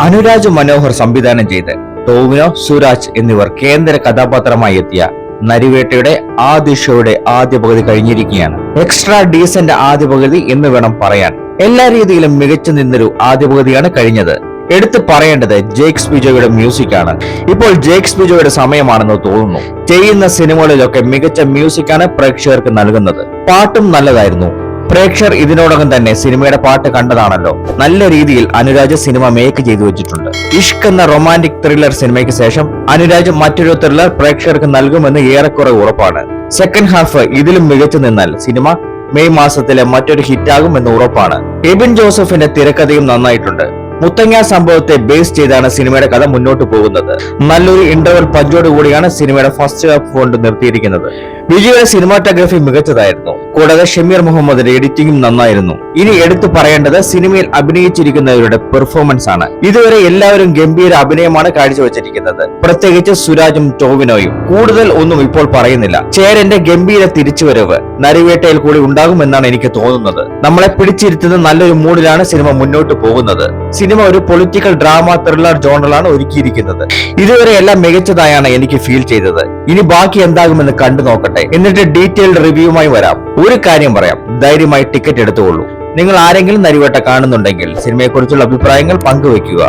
അനുരാജ് മനോഹർ സംവിധാനം ചെയ്ത് ടോവിനോ സുരാജ് എന്നിവർ കേന്ദ്ര കഥാപാത്രമായി എത്തിയ നരിവേട്ടയുടെ ആദ്യ ഷോയുടെ ആദ്യ പകുതി കഴിഞ്ഞിരിക്കുകയാണ്. എക്സ്ട്രാ ഡീസന്റ് ആദ്യ പകുതി എന്ന് വേണം പറയാൻ. എല്ലാ രീതിയിലും മികച്ചു നിന്നൊരു ആദ്യ പകുതിയാണ് കഴിഞ്ഞത്. എടുത്തു പറയേണ്ടത് ജേക്സ് ബിജോയുടെ മ്യൂസിക് ആണ്. ഇപ്പോൾ ജേക്സ് ബിജോയുടെ സമയമാണെന്ന് തോന്നുന്നു. ചെയ്യുന്ന സിനിമകളിലൊക്കെ മികച്ച മ്യൂസിക് ആണ് പ്രേക്ഷകർക്ക് നൽകുന്നത്. പാട്ടും നല്ലതായിരുന്നു. പ്രേക്ഷകർ ഇതിനോടകം തന്നെ സിനിമയുടെ പാട്ട് കണ്ടതാണല്ലോ. നല്ല രീതിയിൽ അനുരാജ് സിനിമ മേക്ക് ചെയ്തു വെച്ചിട്ടുണ്ട്. ഇഷ്ക് എന്ന റൊമാന്റിക് ത്രില്ലർ സിനിമയ്ക്ക് ശേഷം അനുരാജ് മറ്റൊരു ത്രില്ലർ പ്രേക്ഷകർക്ക് നൽകുമെന്ന് ഏറെക്കുറെ ഉറപ്പാണ്. സെക്കൻഡ് ഹാഫ് ഇതിലും മികച്ചു നിന്നാൽ സിനിമ മെയ് മാസത്തിലെ മറ്റൊരു ഹിറ്റാകും എന്ന് ഉറപ്പാണ്. എബിൻ ജോസഫിന്റെ തിരക്കഥയും നന്നായിട്ടുണ്ട്. മുത്തങ്ങ സംഭവത്തെ ബേസ് ചെയ്താണ് സിനിമയുടെ കഥ മുന്നോട്ട് പോകുന്നത്. നല്ലൊരു ഇന്റർവൽ പഞ്ചോട് കൂടിയാണ് സിനിമയുടെ ഫസ്റ്റ് ഹാഫ് കൊണ്ട് നിർത്തിയിരിക്കുന്നത്. വിജയുടെ സിനിമാറ്റോഗ്രഫി മികച്ചതായിരുന്നു. കൂടാതെ ഷമീർ മുഹമ്മദിന്റെ എഡിറ്റിംഗും നന്നായിരുന്നു. ഇനി എടുത്തു പറയേണ്ടത് സിനിമയിൽ അഭിനയിച്ചിരിക്കുന്നവരുടെ പെർഫോമൻസ് ആണ്. ഇതുവരെ എല്ലാവരും ഗംഭീര അഭിനയമാണ് കാഴ്ചവെച്ചിരിക്കുന്നത്. പ്രത്യേകിച്ച് സുരാജും ടോവിനോയും. കൂടുതൽ ഒന്നും ഇപ്പോൾ പറയുന്നില്ല. ചേരന്റെ ഗംഭീര തിരിച്ചുവരവ് നരിവേട്ടയിൽ കൂടി ഉണ്ടാകുമെന്നാണ് എനിക്ക് തോന്നുന്നത്. നമ്മളെ പിടിച്ചിരുത്തുന്ന നല്ലൊരു മൂഡിലാണ് സിനിമ മുന്നോട്ട് പോകുന്നത്. സിനിമ ഒരു പൊളിറ്റിക്കൽ ഡ്രാമ ത്രില്ലർ ജോണറിലാണ് ഒരുക്കിയിരിക്കുന്നത്. ഇതുവരെ എല്ലാം മികച്ചതായാണ് എനിക്ക് ഫീൽ ചെയ്തത്. ഇനി ബാക്കി എന്താകുമെന്ന് കണ്ടു നോക്കട്ടെ. എന്നിട്ട് ഡീറ്റെയിൽഡ് റിവ്യൂമായി വരാം. ഒരു കാര്യം പറയാം. ധൈര്യമായി ടിക്കറ്റ് എടുത്തുകൊള്ളൂ നിങ്ങൾ ആരെങ്കിലും നരിവട്ട കാണുന്നുണ്ടെങ്കിൽ സിനിമയെക്കുറിച്ചുള്ള അഭിപ്രായങ്ങൾ പങ്കുവെക്കുക